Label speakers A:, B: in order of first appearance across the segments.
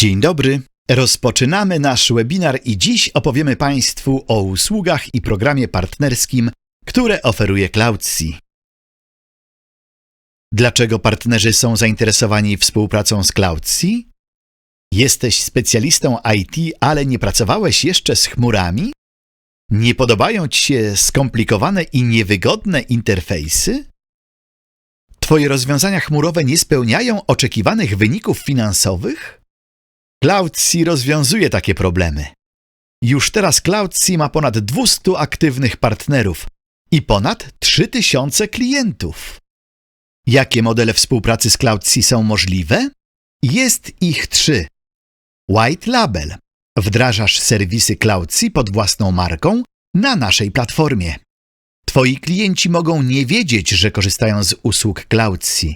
A: Dzień dobry. Rozpoczynamy nasz webinar i dziś opowiemy Państwu o usługach i programie partnerskim, które oferuje Cloudsea. Dlaczego partnerzy są zainteresowani współpracą z Cloudsea? Jesteś specjalistą IT, ale nie pracowałeś jeszcze z chmurami? Nie podobają Ci się skomplikowane i niewygodne interfejsy? Twoje rozwiązania chmurowe nie spełniają oczekiwanych wyników finansowych? Cloudsea rozwiązuje takie problemy. Już teraz Cloudsea ma ponad 200 aktywnych partnerów i ponad 3000 klientów. Jakie modele współpracy z Cloudsea są możliwe? Jest ich trzy. White Label. Wdrażasz serwisy Cloudsea pod własną marką na naszej platformie. Twoi klienci mogą nie wiedzieć, że korzystają z usług Cloudsea.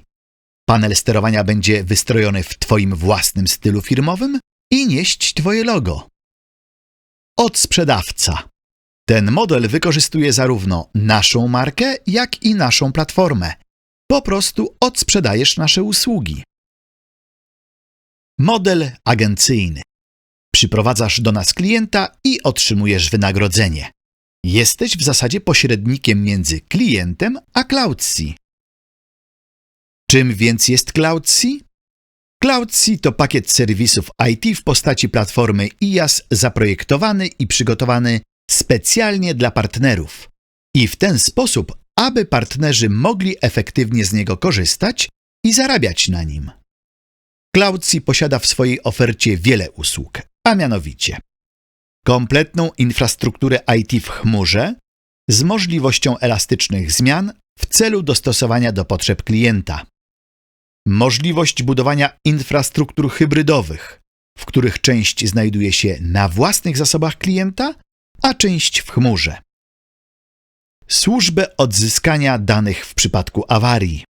A: Panel sterowania będzie wystrojony w Twoim własnym stylu firmowym i nieść Twoje logo. Od sprzedawca. Ten model wykorzystuje zarówno naszą markę, jak i naszą platformę. Po prostu odsprzedajesz nasze usługi. Model agencyjny. Przyprowadzasz do nas klienta i otrzymujesz wynagrodzenie. Jesteś w zasadzie pośrednikiem między klientem a Cloudsea. Czym więc jest Cloudsea? Cloudsea to pakiet serwisów IT w postaci platformy IaaS zaprojektowany i przygotowany specjalnie dla partnerów. I w ten sposób, aby partnerzy mogli efektywnie z niego korzystać i zarabiać na nim. Cloudsea posiada w swojej ofercie wiele usług, a mianowicie kompletną infrastrukturę IT w chmurze z możliwością elastycznych zmian w celu dostosowania do potrzeb klienta możliwość budowania infrastruktur hybrydowych, w których część znajduje się na własnych zasobach klienta, a część w chmurze. Służbę odzyskania danych w przypadku awarii.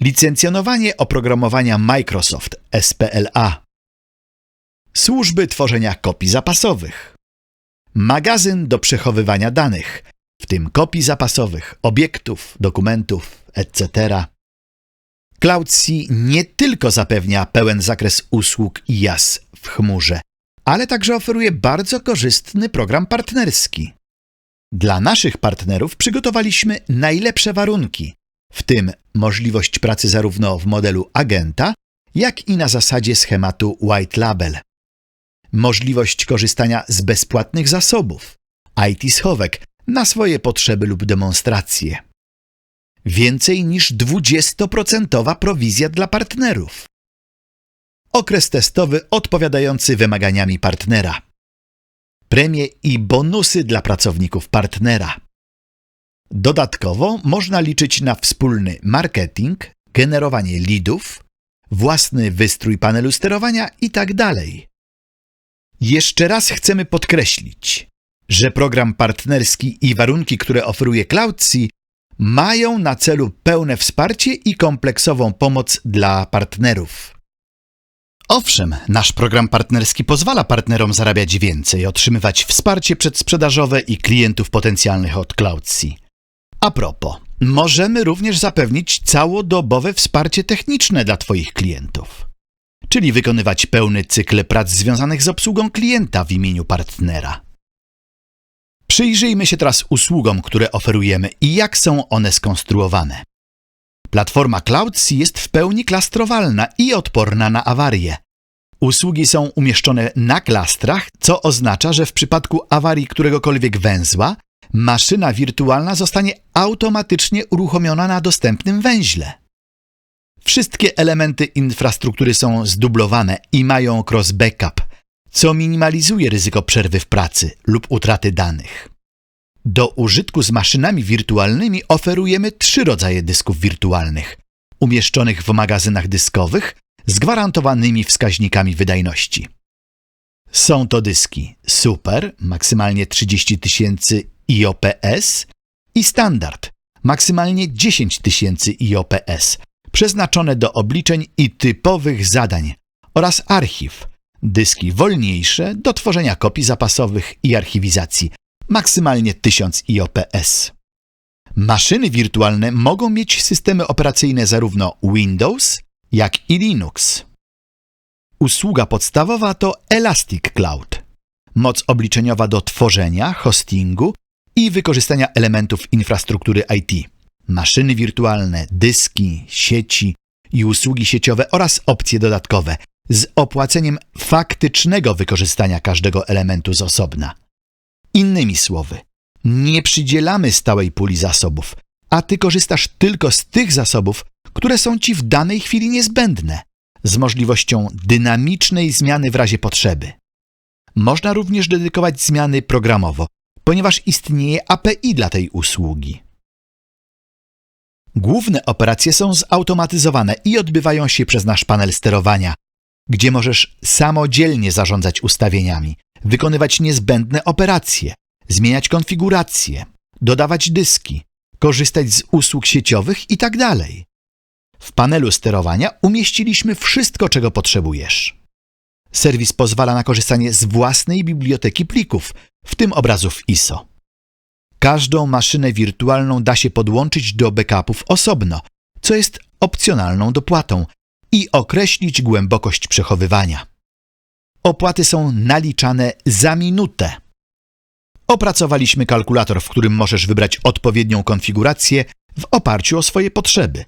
A: Licencjonowanie oprogramowania Microsoft SPLA. Służby tworzenia kopii zapasowych. Magazyn do przechowywania danych, w tym kopii zapasowych, obiektów, dokumentów, etc. Cloudsea nie tylko zapewnia pełen zakres usług IaaS w chmurze, ale także oferuje bardzo korzystny program partnerski. Dla naszych partnerów przygotowaliśmy najlepsze warunki, w tym możliwość pracy zarówno w modelu agenta, jak i na zasadzie schematu White Label. Możliwość korzystania z bezpłatnych zasobów, IT schowek na swoje potrzeby lub demonstracje więcej niż 20% prowizja dla partnerów. Okres testowy odpowiadający wymaganiami partnera. Premie i bonusy dla pracowników partnera. Dodatkowo można liczyć na wspólny marketing, generowanie leadów, własny wystrój panelu sterowania itd. Tak Jeszcze raz chcemy podkreślić, że program partnerski i warunki, które oferuje Cloudsea mają na celu pełne wsparcie i kompleksową pomoc dla partnerów. Owszem, nasz program partnerski pozwala partnerom zarabiać więcej, otrzymywać wsparcie przedsprzedażowe i klientów potencjalnych od Cloudsea. A propos, możemy również zapewnić całodobowe wsparcie techniczne dla Twoich klientów, czyli wykonywać pełny cykl prac związanych z obsługą klienta w imieniu partnera. Przyjrzyjmy się teraz usługom, które oferujemy i jak są one skonstruowane. Platforma Cloudsea jest w pełni klastrowalna i odporna na awarie. Usługi są umieszczone na klastrach, co oznacza, że w przypadku awarii któregokolwiek węzła, maszyna wirtualna zostanie automatycznie uruchomiona na dostępnym węźle. Wszystkie elementy infrastruktury są zdublowane i mają cross backup, co minimalizuje ryzyko przerwy w pracy lub utraty danych. Do użytku z maszynami wirtualnymi oferujemy trzy rodzaje dysków wirtualnych, umieszczonych w magazynach dyskowych z gwarantowanymi wskaźnikami wydajności. Są to dyski Super, maksymalnie 30 tysięcy IOPS i Standard, maksymalnie 10 tysięcy IOPS, przeznaczone do obliczeń i typowych zadań oraz archiw, dyski wolniejsze do tworzenia kopii zapasowych i archiwizacji, maksymalnie 1000 IOPS. Maszyny wirtualne mogą mieć systemy operacyjne zarówno Windows, jak i Linux. Usługa podstawowa to Elastic Cloud. Moc obliczeniowa do tworzenia, hostingu i wykorzystania elementów infrastruktury IT. Maszyny wirtualne, dyski, sieci i usługi sieciowe oraz opcje dodatkowe z opłaceniem faktycznego wykorzystania każdego elementu z osobna. Innymi słowy, nie przydzielamy stałej puli zasobów, a ty korzystasz tylko z tych zasobów, które są ci w danej chwili niezbędne, z możliwością dynamicznej zmiany w razie potrzeby. Można również dedykować zmiany programowo, ponieważ istnieje API dla tej usługi. Główne operacje są zautomatyzowane i odbywają się przez nasz panel sterowania, gdzie możesz samodzielnie zarządzać ustawieniami, wykonywać niezbędne operacje, zmieniać konfiguracje, dodawać dyski, korzystać z usług sieciowych itd. W panelu sterowania umieściliśmy wszystko, czego potrzebujesz. Serwis pozwala na korzystanie z własnej biblioteki plików, w tym obrazów ISO. Każdą maszynę wirtualną da się podłączyć do backupów osobno, co jest opcjonalną dopłatą, i określić głębokość przechowywania. Opłaty są naliczane za minutę. Opracowaliśmy kalkulator, w którym możesz wybrać odpowiednią konfigurację w oparciu o swoje potrzeby,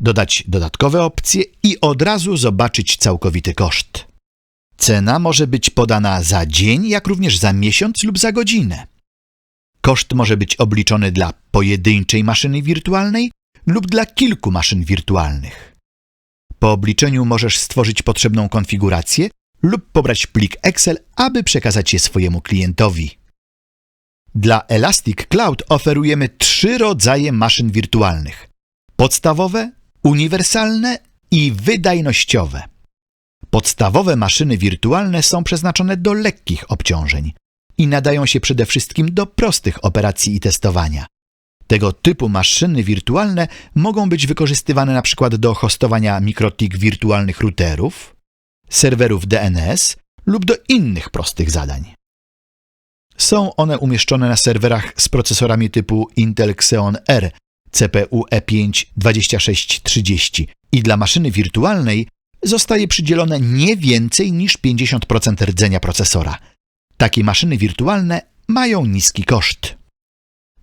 A: dodać dodatkowe opcje i od razu zobaczyć całkowity koszt. Cena może być podana za dzień, jak również za miesiąc lub za godzinę. Koszt może być obliczony dla pojedynczej maszyny wirtualnej lub dla kilku maszyn wirtualnych. Po obliczeniu możesz stworzyć potrzebną konfigurację lub pobrać plik Excel, aby przekazać je swojemu klientowi. Dla Elastic Cloud oferujemy trzy rodzaje maszyn wirtualnych: podstawowe, uniwersalne i wydajnościowe. Podstawowe maszyny wirtualne są przeznaczone do lekkich obciążeń i nadają się przede wszystkim do prostych operacji i testowania. Tego typu maszyny wirtualne mogą być wykorzystywane przykład do hostowania mikrotik wirtualnych routerów, serwerów DNS lub do innych prostych zadań. Są one umieszczone na serwerach z procesorami typu Intel Xeon R CPU E5 2630 i dla maszyny wirtualnej zostaje przydzielone nie więcej niż 50% rdzenia procesora. Takie maszyny wirtualne mają niski koszt.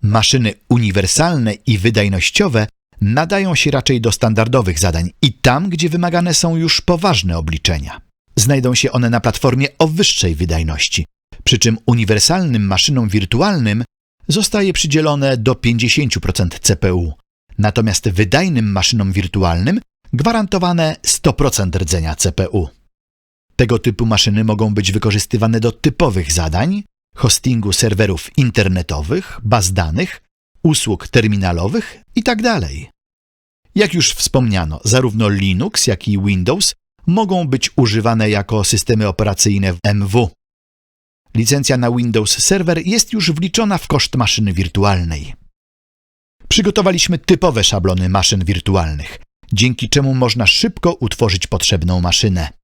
A: Maszyny uniwersalne i wydajnościowe nadają się raczej do standardowych zadań i tam, gdzie wymagane są już poważne obliczenia. Znajdą się one na platformie o wyższej wydajności, przy czym uniwersalnym maszynom wirtualnym zostaje przydzielone do 50% CPU, natomiast wydajnym maszynom wirtualnym gwarantowane 100% rdzenia CPU. Tego typu maszyny mogą być wykorzystywane do typowych zadań, hostingu serwerów internetowych, baz danych, usług terminalowych itd. Jak już wspomniano, zarówno Linux, jak i Windows mogą być używane jako systemy operacyjne w MW. Licencja na Windows Server jest już wliczona w koszt maszyny wirtualnej. Przygotowaliśmy typowe szablony maszyn wirtualnych, dzięki czemu można szybko utworzyć potrzebną maszynę.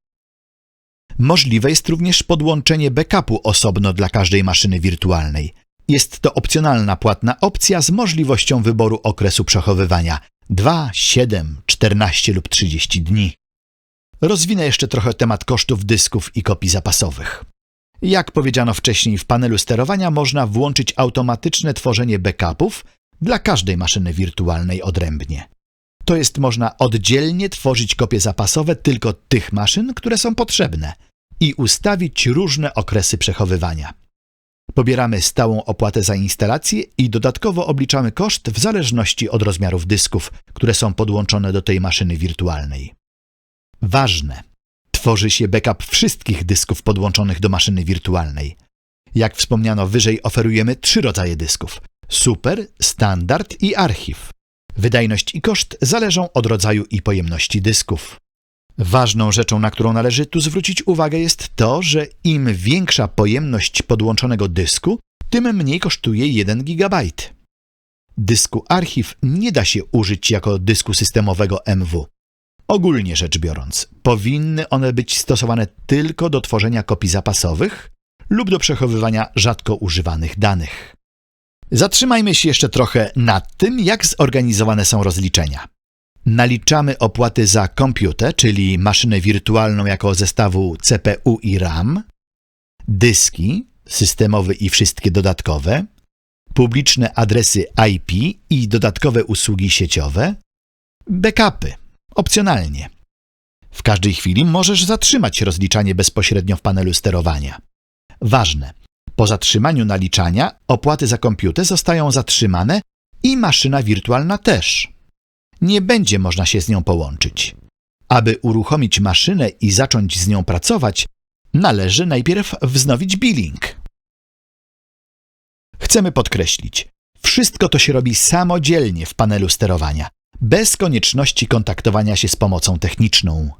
A: Możliwe jest również podłączenie backupu osobno dla każdej maszyny wirtualnej. Jest to opcjonalna płatna opcja z możliwością wyboru okresu przechowywania 2, 7, 14 lub 30 dni. Rozwinę jeszcze trochę temat kosztów dysków i kopii zapasowych. Jak powiedziano wcześniej, w panelu sterowania można włączyć automatyczne tworzenie backupów dla każdej maszyny wirtualnej odrębnie. To jest, można oddzielnie tworzyć kopie zapasowe tylko tych maszyn, które są potrzebne i ustawić różne okresy przechowywania. Pobieramy stałą opłatę za instalację i dodatkowo obliczamy koszt w zależności od rozmiarów dysków, które są podłączone do tej maszyny wirtualnej. Ważne! Tworzy się backup wszystkich dysków podłączonych do maszyny wirtualnej. Jak wspomniano wyżej, oferujemy trzy rodzaje dysków: super, standard i archiw. Wydajność i koszt zależą od rodzaju i pojemności dysków. Ważną rzeczą, na którą należy tu zwrócić uwagę, jest to, że im większa pojemność podłączonego dysku, tym mniej kosztuje 1 GB. Dysku archiw nie da się użyć jako dysku systemowego MW. Ogólnie rzecz biorąc, powinny one być stosowane tylko do tworzenia kopii zapasowych lub do przechowywania rzadko używanych danych. Zatrzymajmy się jeszcze trochę nad tym, jak zorganizowane są rozliczenia. Naliczamy opłaty za komputer, czyli maszynę wirtualną jako zestawu CPU i RAM, dyski, systemowe i wszystkie dodatkowe, publiczne adresy IP i dodatkowe usługi sieciowe, backupy, opcjonalnie. W każdej chwili możesz zatrzymać rozliczanie bezpośrednio w panelu sterowania. Ważne, po zatrzymaniu naliczania opłaty za komputer zostają zatrzymane i maszyna wirtualna też. Nie będzie można się z nią połączyć. Aby uruchomić maszynę i zacząć z nią pracować, należy najpierw wznowić billing. Chcemy podkreślić, wszystko to się robi samodzielnie w panelu sterowania, bez konieczności kontaktowania się z pomocą techniczną.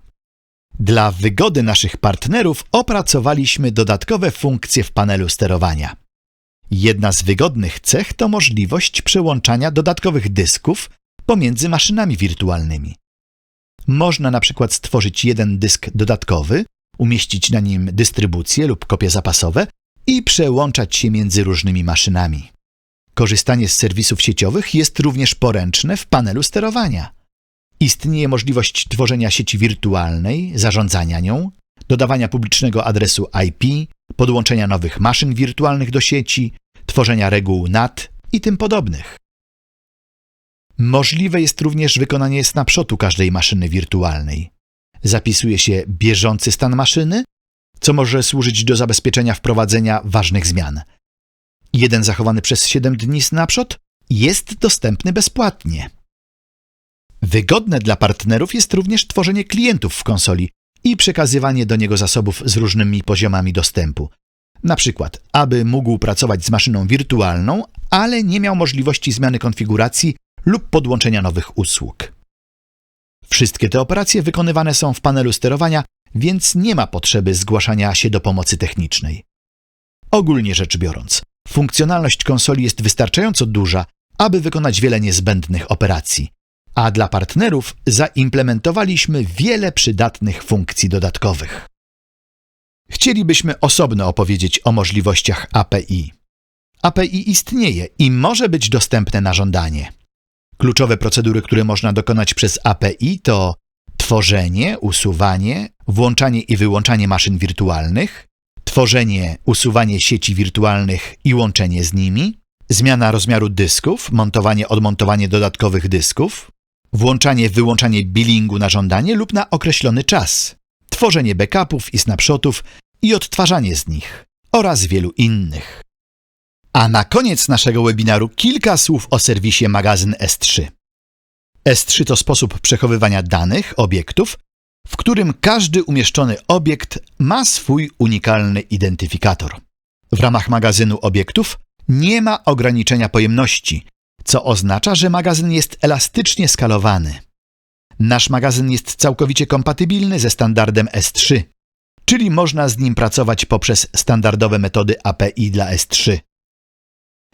A: Dla wygody naszych partnerów opracowaliśmy dodatkowe funkcje w panelu sterowania. Jedna z wygodnych cech to możliwość przełączania dodatkowych dysków pomiędzy maszynami wirtualnymi. Można na przykład stworzyć jeden dysk dodatkowy, umieścić na nim dystrybucje lub kopie zapasowe i przełączać się między różnymi maszynami. Korzystanie z serwisów sieciowych jest również poręczne w panelu sterowania. Istnieje możliwość tworzenia sieci wirtualnej, zarządzania nią, dodawania publicznego adresu IP, podłączenia nowych maszyn wirtualnych do sieci, tworzenia reguł NAT i tym podobnych. Możliwe jest również wykonanie snapshotu każdej maszyny wirtualnej. Zapisuje się bieżący stan maszyny, co może służyć do zabezpieczenia wprowadzenia ważnych zmian. Jeden zachowany przez 7 dni snapshot jest dostępny bezpłatnie. Wygodne dla partnerów jest również tworzenie klientów w konsoli i przekazywanie do niego zasobów z różnymi poziomami dostępu. Na przykład, aby mógł pracować z maszyną wirtualną, ale nie miał możliwości zmiany konfiguracji lub podłączenia nowych usług. Wszystkie te operacje wykonywane są w panelu sterowania, więc nie ma potrzeby zgłaszania się do pomocy technicznej. Ogólnie rzecz biorąc, funkcjonalność konsoli jest wystarczająco duża, aby wykonać wiele niezbędnych operacji, a dla partnerów zaimplementowaliśmy wiele przydatnych funkcji dodatkowych. Chcielibyśmy osobno opowiedzieć o możliwościach API. API istnieje i może być dostępne na żądanie. Kluczowe procedury, które można dokonać przez API to tworzenie, usuwanie, włączanie i wyłączanie maszyn wirtualnych, tworzenie, usuwanie sieci wirtualnych i łączenie z nimi, zmiana rozmiaru dysków, montowanie, odmontowanie dodatkowych dysków, włączanie, wyłączanie billingu na żądanie lub na określony czas, tworzenie backupów i snapshotów i odtwarzanie z nich oraz wielu innych. A na koniec naszego webinaru kilka słów o serwisie magazyn S3. S3 to sposób przechowywania danych obiektów, w którym każdy umieszczony obiekt ma swój unikalny identyfikator. W ramach magazynu obiektów nie ma ograniczenia pojemności, co oznacza, że magazyn jest elastycznie skalowany. Nasz magazyn jest całkowicie kompatybilny ze standardem S3, czyli można z nim pracować poprzez standardowe metody API dla S3.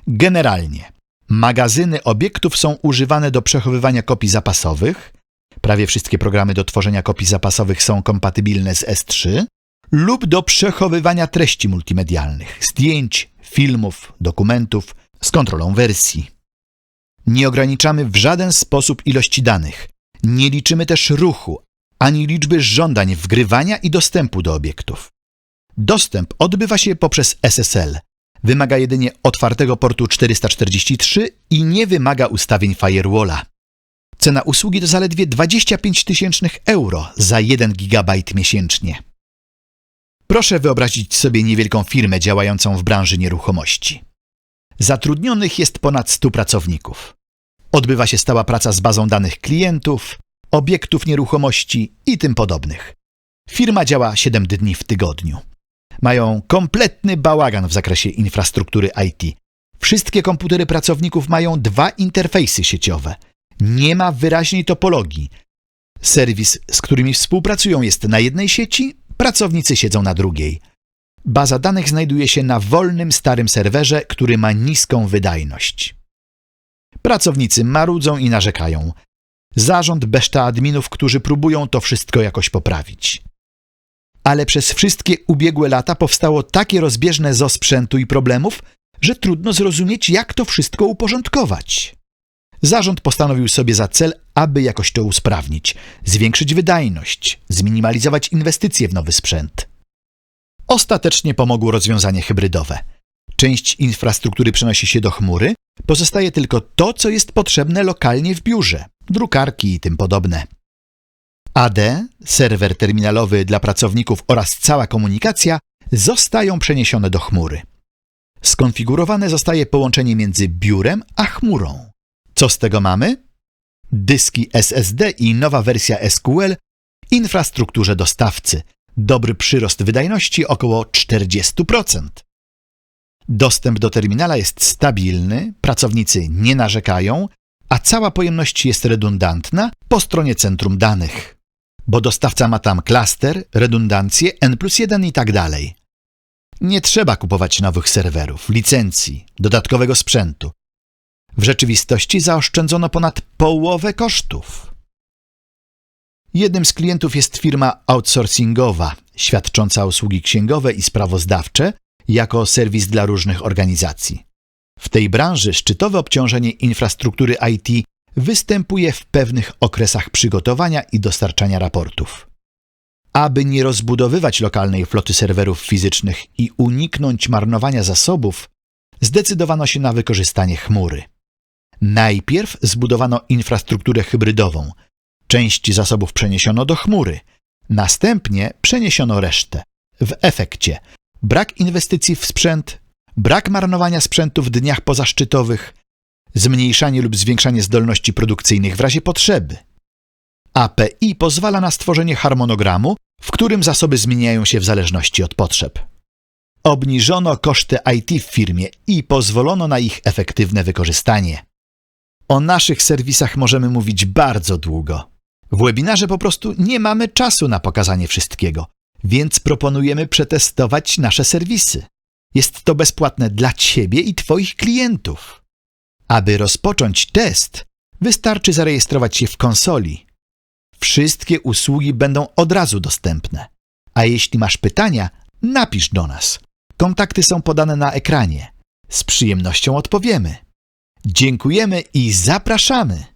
A: Generalnie, magazyny obiektów są używane do przechowywania kopii zapasowych, prawie wszystkie programy do tworzenia kopii zapasowych są kompatybilne z S3, lub do przechowywania treści multimedialnych, zdjęć, filmów, dokumentów z kontrolą wersji. Nie ograniczamy w żaden sposób ilości danych, nie liczymy też ruchu ani liczby żądań wgrywania i dostępu do obiektów. Dostęp odbywa się poprzez SSL, wymaga jedynie otwartego portu 443 i nie wymaga ustawień firewalla. Cena usługi to zaledwie 25 tysięcznych euro za 1 GB miesięcznie. Proszę wyobrazić sobie niewielką firmę działającą w branży nieruchomości. Zatrudnionych jest ponad 100 pracowników. Odbywa się stała praca z bazą danych klientów, obiektów nieruchomości i tym podobnych. Firma działa 7 dni w tygodniu. Mają kompletny bałagan w zakresie infrastruktury IT. Wszystkie komputery pracowników mają dwa interfejsy sieciowe. Nie ma wyraźnej topologii. Serwis, z którymi współpracują, jest na jednej sieci, pracownicy siedzą na drugiej. Baza danych znajduje się na wolnym, starym serwerze, który ma niską wydajność. Pracownicy marudzą i narzekają. Zarząd beszta adminów, którzy próbują to wszystko jakoś poprawić ale przez wszystkie ubiegłe lata powstało takie rozbieżne zo sprzętu i problemów, że trudno zrozumieć, jak to wszystko uporządkować. zarząd postanowił sobie za cel, aby jakoś to usprawnić, zwiększyć wydajność, zminimalizować inwestycje w nowy sprzęt. Ostatecznie pomogło rozwiązanie hybrydowe. Część infrastruktury przenosi się do chmury, pozostaje tylko to, co jest potrzebne lokalnie w biurze, drukarki i tym podobne. AD, serwer terminalowy dla pracowników oraz cała komunikacja zostają przeniesione do chmury. Skonfigurowane zostaje połączenie między biurem a chmurą. Co z tego mamy? Dyski SSD i nowa wersja SQL infrastrukturze dostawcy. Dobry przyrost wydajności około 40%. Dostęp do terminala jest stabilny, pracownicy nie narzekają, a cała pojemność jest redundantna po stronie centrum danych, bo dostawca ma tam klaster, redundancję, N plus 1 i tak dalej. Nie trzeba kupować nowych serwerów, licencji, dodatkowego sprzętu. W rzeczywistości zaoszczędzono ponad połowę kosztów. Jednym z klientów jest firma outsourcingowa, świadcząca usługi księgowe i sprawozdawcze jako serwis dla różnych organizacji. W tej branży szczytowe obciążenie infrastruktury IT występuje w pewnych okresach przygotowania i dostarczania raportów. Aby nie rozbudowywać lokalnej floty serwerów fizycznych i uniknąć marnowania zasobów, zdecydowano się na wykorzystanie chmury. Najpierw zbudowano infrastrukturę hybrydową. Część zasobów przeniesiono do chmury, następnie przeniesiono resztę. W efekcie brak inwestycji w sprzęt, brak marnowania sprzętu w dniach pozaszczytowych, zmniejszanie lub zwiększanie zdolności produkcyjnych w razie potrzeby. API pozwala na stworzenie harmonogramu, w którym zasoby zmieniają się w zależności od potrzeb. Obniżono koszty IT w firmie i pozwolono na ich efektywne wykorzystanie. O naszych serwisach możemy mówić bardzo długo. W webinarze po prostu nie mamy czasu na pokazanie wszystkiego, więc proponujemy przetestować nasze serwisy. Jest to bezpłatne dla Ciebie i Twoich klientów. Aby rozpocząć test, wystarczy zarejestrować się w konsoli. Wszystkie usługi będą od razu dostępne. A jeśli masz pytania, napisz do nas. Kontakty są podane na ekranie. Z przyjemnością odpowiemy. Dziękujemy i zapraszamy!